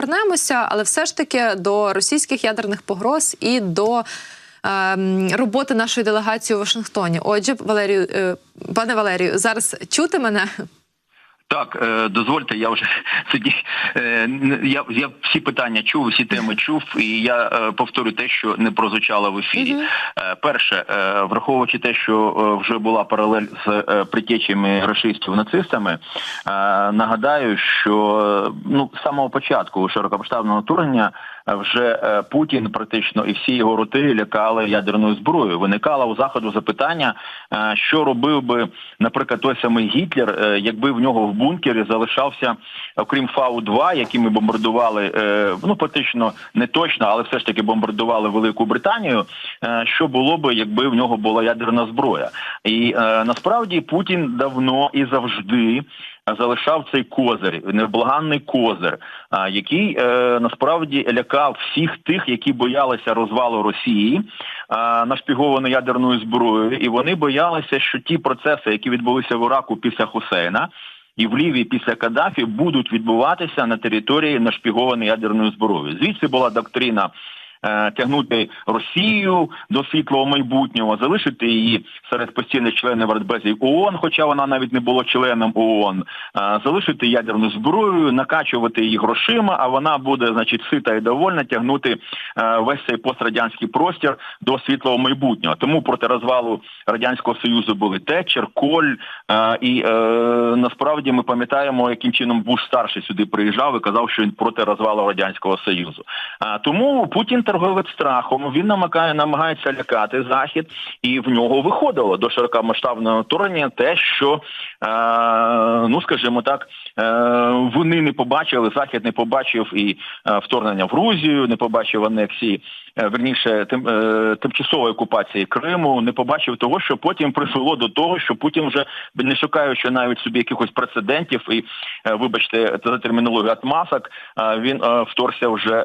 Повернемося, але все ж таки до російських ядерних погроз і до е, роботи нашої делегації у Вашингтоні. Отже, Валерію, е, пане Валерію, зараз чути мене? Так, е, дозвольте, я вже тоді е, я, я всі питання чув, всі теми чув, і я е, повторю те, що не прозвучало в ефірі. Е, Перше, е, враховуючи те, що е, вже була паралель з е, притечами рашистів нацистами, е, нагадаю, що ну з самого початку широкомасштабного вторгнення е, вже е, Путін практично і всі його роти лякали ядерною зброєю. Виникало у заходу запитання, е, що робив би, наприклад, той самий Гітлер, е, якби в нього в бункері залишався, окрім Фау-2, які ми бомбардували, е, ну практично не точно, але все ж таки бомбардували Велику Британію. е, Що було би, якби в нього була ядерна зброя? І е, насправді Путін давно і завжди. Залишав цей козир, невблаганний козир, який е, насправді лякав всіх тих, які боялися розвалу Росії, нашпігованої ядерною зброєю, і вони боялися, що ті процеси, які відбулися в Іраку після Хусейна. І в Лівії після Каддафі будуть відбуватися на території нашпігованої ядерною зброєю. Звідси була доктрина тягнути Росію до світлого майбутнього, залишити її серед постійних членів Радбезів ООН, хоча вона навіть не була членом ООН, е, залишити ядерну зброю, накачувати її грошима, а вона буде, значить, сита і довольна тягнути е, весь цей пострадянський простір до світлого майбутнього. Тому проти розвалу радянського союзу були Тетчер, Коль, е, і е, насправді ми пам'ятаємо, яким чином Буш старший сюди приїжджав і казав, що він проти розвалу радянського союзу. Тому Путін торговець страхом. Він намагає намагається лякати захід, і в нього виходило до широкомасштабного вторгнення те, що е, ну скажімо так, е, вони не побачили, захід не побачив і е, вторгнення в Грузію, не побачив анексії, е, верніше тим, е, тимчасової окупації Криму, не побачив того, що потім призвело до того, що Путін вже не шукаючи навіть собі якихось прецедентів і, е, вибачте, за термінологію отмасок, е, він вторгся вже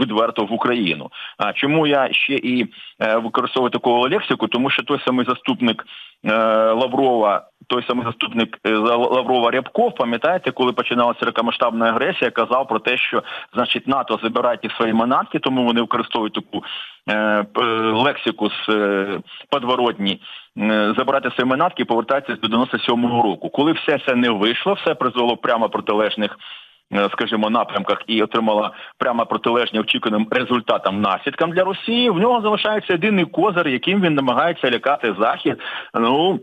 відверто в Україну. А чому я ще і е, використовую таку лексику? Тому що той самий заступник е, Лаврова, той самий заступник е, Лаврова Рябков, пам'ятаєте, коли починалася широкомасштабна агресія, казав про те, що значить НАТО забирайте свої манатки, тому вони використовують таку лексику з подворотні. Забирати свої манатки і повертатися до 97-го року. Коли все це не вийшло, все призвело прямо протилежних скажімо, напрямках і отримала прямо протилежні очікуваним результатам наслідкам для Росії. В нього залишається єдиний козир, яким він намагається лякати захід. Ну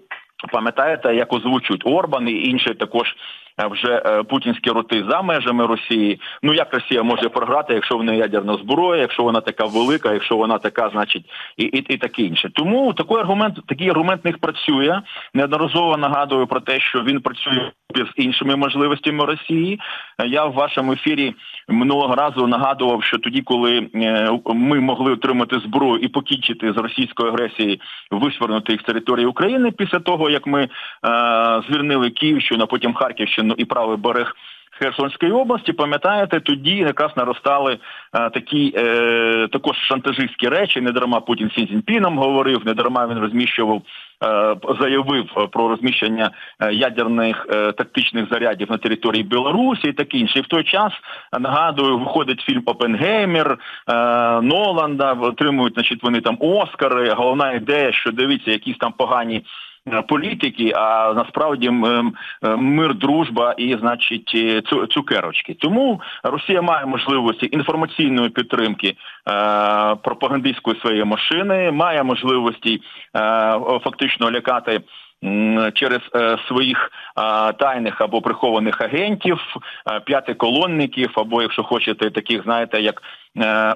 пам'ятаєте, як озвучують Орбан і інші також. Е, Вже е, путінські роти за межами Росії. Ну як Росія може програти, якщо в неї ядерна зброя, якщо вона така велика, якщо вона така, значить, і і, і таке інше. Тому такий аргумент, такий аргумент них працює. Неодноразово нагадую про те, що він працює з іншими можливостями Росії. Я в вашому ефірі минулого разу нагадував, що тоді, коли е, ми могли отримати зброю і покінчити з російської агресії, вишвернути їх з території України після того, як ми е, звільнили Київщину, а потім Харківщину і правий берег. Херсонської області, пам'ятаєте, тоді якраз наростали е, такі е, також шантажистські речі. Не дарма Путін Сі Цзіньпіном говорив, не дарма він розміщував, е, заявив про розміщення е, ядерних е, тактичних зарядів на території Білорусі і таке інше. І в той час нагадую, виходить фільм Опенгеймер е, Ноланда, отримують, значить, вони там Оскари. Головна ідея, що дивіться, якісь там погані е, політики, а насправді м, е, мир, дружба і, значить, е, цукерочки. Тому Росія має можливості інформаційної підтримки е, пропагандистської своєї машини, має можливості е, фактично лякати. Через е, своїх е, тайних або прихованих агентів, е, п'ятиколонників, або якщо хочете, таких знаєте, як е,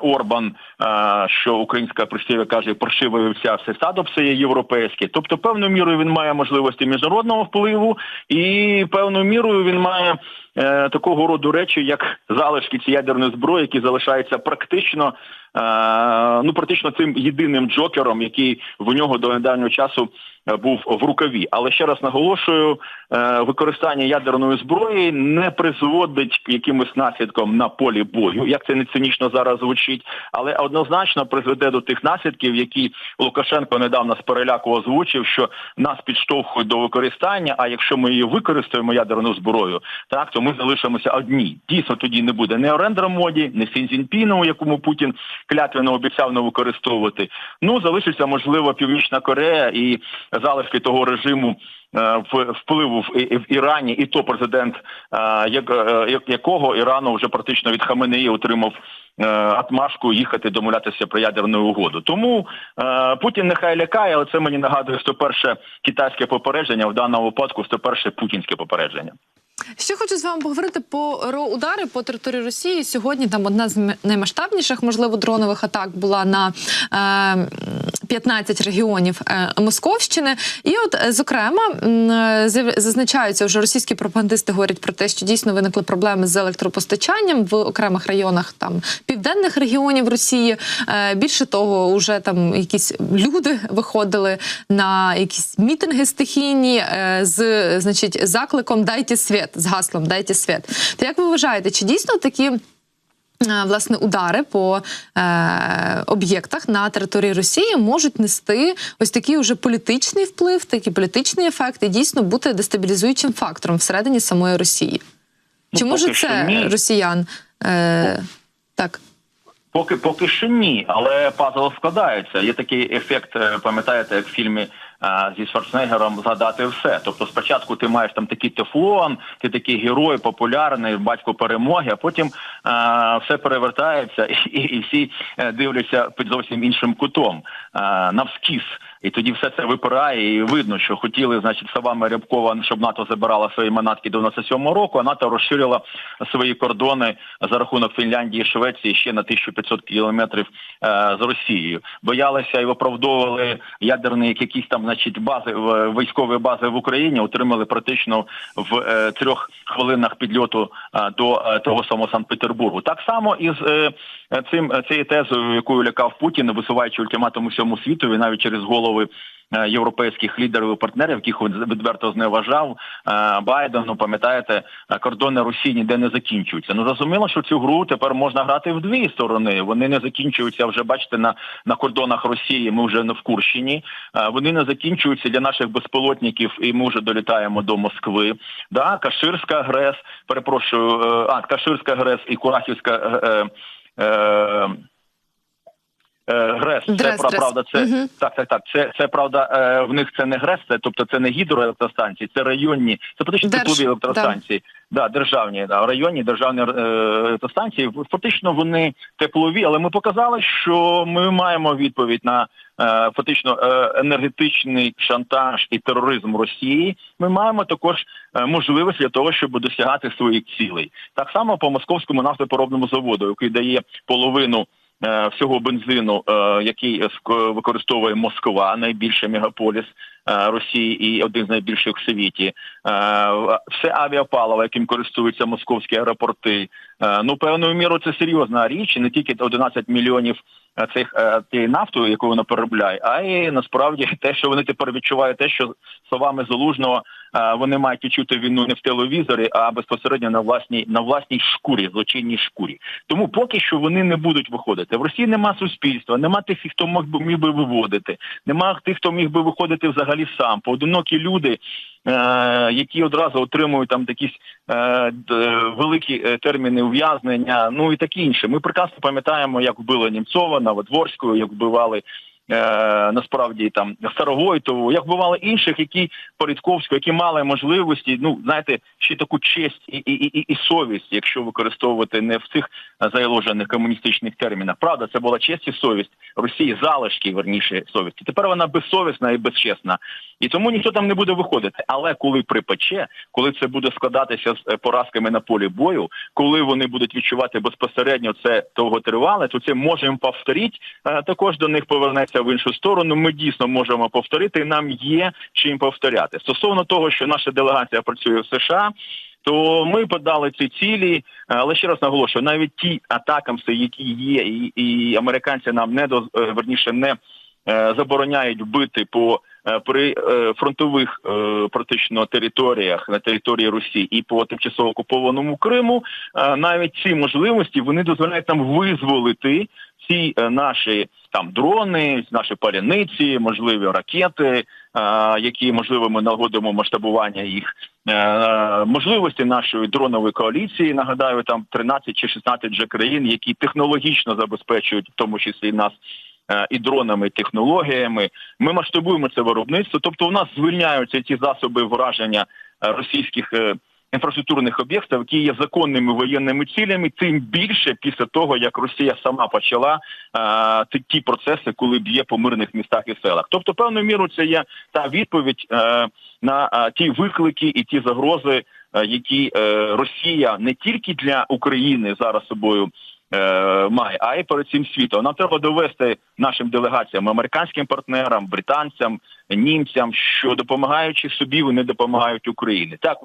Орбан, е, що українська прислів'я каже, прошивився все садо все є європейське. Тобто, певною мірою він має можливості міжнародного впливу, і певною мірою він має е, такого роду речі, як залишки цієї ядерної зброї, які залишаються практично. е, Ну, практично цим єдиним джокером, який в нього до недавнього часу е, був в рукаві. Але ще раз наголошую, е, використання ядерної зброї не призводить якимось наслідкам на полі бою, як це не цинічно зараз звучить, але однозначно призведе до тих наслідків, які Лукашенко недавно з переляку озвучив, що нас підштовхують до використання. А якщо ми її використаємо ядерну зброю, так то ми залишимося одні. Дійсно, тоді не буде не Орендра моді, не Сінзінпіну, якому Путін клятвенно обіцяв не використовувати. Ну залишиться можливо Північна Корея і залишки того режиму. е, Впливу в, Ірані, і то президент, е, е, якого Ірану вже практично від Хаменеї отримав атмашку їхати домовлятися про ядерну угоду. Тому Путін нехай лякає, але це мені нагадує 101 китайське попередження, в даному випадку 101 путінське попередження. Ще хочу з вами поговорити по ро удари по території Росії. Сьогодні там одна з наймасштабніших, можливо, дронових атак була на е, 15 регіонів е, Московщини. І от, е, зокрема, е, зазначаються вже російські пропагандисти говорять про те, що дійсно виникли проблеми з електропостачанням в окремих районах там південних регіонів Росії. Більше того, вже там якісь люди виходили на якісь мітинги стихійні з значить закликом Дайте світ з гаслом Дайте світ. То як ви вважаєте, чи дійсно такі? Е, Власне, удари по е, об'єктах на території Росії можуть нести ось такий уже політичний вплив, такий політичний ефект і дійсно бути дестабілізуючим фактором всередині самої Росії. Ну, Чи може це ні. росіян? Е, так. Поки поки що ні, але пазл складається. Є такий ефект, е, пам'ятаєте, як в фільмі е, зі Шварценеггером згадати все. Тобто, спочатку ти маєш там такий тефлон, ти такий герой, популярний, батько перемоги, а потім все перевертається, і, і, всі е, дивляться під зовсім іншим кутом е, навскіз. І тоді все це випирає, і видно, що хотіли, значить, словами Рябкова, щоб НАТО забирала свої манатки до 97-го року, а НАТО розширила свої кордони за рахунок Фінляндії і Швеції ще на 1500 кілометрів е, з Росією. Боялися і виправдовували ядерні якісь там, значить, бази військові бази в Україні, отримали практично в трьох хвилинах підльоту до того самого Санкт-Петербургу. Так само і з е, цим е, цією тезою, якою лякав Путін, висуваючи ультиматум усьому світу, і навіть через голови європейських лідерів і партнерів, яких відверто зневажав е, Байдену, пам'ятаєте, е, кордони Росії ніде не закінчуються. Ну зрозуміло, що цю гру тепер можна грати в дві сторони. Вони не закінчуються вже. Бачите, на, на кордонах Росії. Ми вже не в Курщині. Е, Вони не закінчуються для наших безпілотників, і ми вже долітаємо до Москви. Да, Каширська ГРЕС, перепрошую, е, а Каширська ГРЕС і Курахівська. е, е, е, Е, ГРЕС, це Дрес, пра- дрес. правда, це Мгм. так, так, так. Це це правда. Е, в них це не ГРЕС, це тобто це не гідроелектростанції, це районні, це фактично Держ, теплові електростанції. Да. державні, да, районні державні е, електростанції. Фактично вони теплові, але ми показали, що ми маємо відповідь на е, фактично е, енергетичний шантаж і тероризм Росії. Ми маємо також е, можливість для того, щоб досягати своїх цілей. Так само по московському нафтопереробному заводу, який дає половину е, всього бензину, е, який е, використовує Москва, найбільший мегаполіс е, Росії і один з найбільших в світі. Е, Все авіапаливо, яким користуються московські аеропорти. Е, Ну, певною мірою це серйозна річ, не тільки 11 мільйонів е, цих е, нафту, яку вона переробляє, а й насправді те, що вони тепер відчувають, те, що словами залужного е, вони мають відчути війну не в телевізорі, а безпосередньо на власній на власній шкурі, злочинній шкурі. Тому поки що вони не будуть виходити. В Росії нема суспільства, нема тих, хто мог би міг би виводити, нема тих, хто міг би виходити взагалі сам. Поодинокі люди. е, Які одразу отримують там якісь е, великі е, терміни ув'язнення, ну і таке інше. Ми прекрасно пам'ятаємо, як вбили Німцова, Новодворського, як вбивали насправді там Старовойтову, як вбивали інших, які Порядковського, які мали можливості, ну знаєте, ще таку честь і, і, і, і совість, якщо використовувати не в цих зайложених комуністичних термінах. Правда, це була честь і совість Росії, залишки верніше совісті. Тепер вона безсовісна і безчесна, і тому ніхто там не буде виходити. Але коли припече, коли це буде складатися з е, поразками на полі бою, коли вони будуть відчувати безпосередньо це довготривале, то це можемо повторити. Е, Також до них повернеться в іншу сторону. Ми дійсно можемо повторити. і Нам є чим повторяти. Стосовно того, що наша делегація працює в США. То ми подали ці цілі, е, але ще раз наголошую, навіть ті атакамси, які є, і, і американці нам не до е, верніше не е, забороняють бити по при фронтових практично територіях на території Росії і по тимчасово окупованому Криму. Навіть ці можливості вони дозволяють нам визволити е, наші там дрони, наші паляниці, можливі ракети, які можливо ми налагодимо масштабування їх е, можливості нашої дронової коаліції. Нагадаю, там 13 чи 16 вже країн, які технологічно забезпечують, в тому числі нас. е, І дронами, і технологіями ми масштабуємо це виробництво. Тобто, у нас звільняються ті засоби враження е, російських е, інфраструктурних об'єктів, які є законними воєнними цілями, тим більше після того, як Росія сама почала е, ті- процеси, коли б'є по мирних містах і селах. Тобто, певною мірою, це є та відповідь е, на е, ті виклики і ті загрози, е, які е, Росія не тільки для України зараз собою. е, Має, а й перед цим світом. Нам треба довести нашим делегаціям, американським партнерам, британцям, німцям, що допомагаючи собі, вони допомагають Україні. Так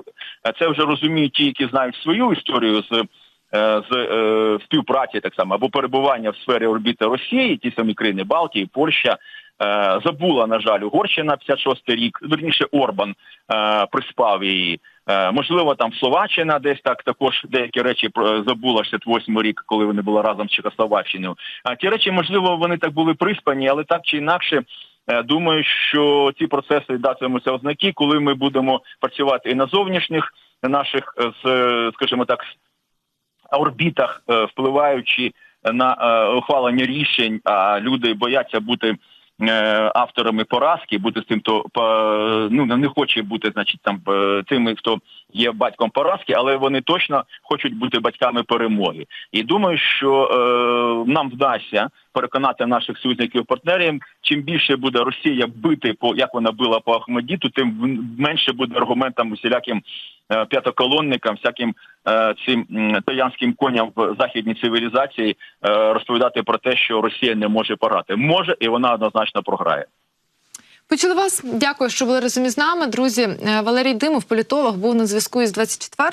це вже розуміють ті, які знають свою історію з. е, З е, співпраці так само або перебування в сфері орбіти Росії, ті самі країни Балтії, Польща е, забула, на жаль, Угорщина 56 рік, верніше Орбан е, приспав її. Е, можливо, там Словаччина десь так також деякі речі забула 68 рік, коли вони були разом з Чехословаччиною. А ті речі, можливо, вони так були приспані, але так чи інакше. Е, Думаю, що ці процеси датимуться ознаки, коли ми будемо працювати і на зовнішніх наших, е, скажімо так, орбітах, е, впливаючи на ухвалення рішень, а люди бояться бути авторами поразки, бути з тим, хто ну не хоче бути, значить, там тими, хто є батьком поразки, але вони точно хочуть бути батьками перемоги. І думаю, що нам вдасться переконати наших союзників партнерів. Чим більше буде Росія бити по як вона била по Ахмедіту, тим менше буде аргументам усіляким е, п'ятоколонникам, всяким е, цим троянським коням в західній цивілізації е, розповідати про те, що Росія не може пограти. Може, і вона однозначно програє. Почули вас. Дякую, що були разом із нами. Друзі, Валерій Димов, політолог, був на зв'язку із 24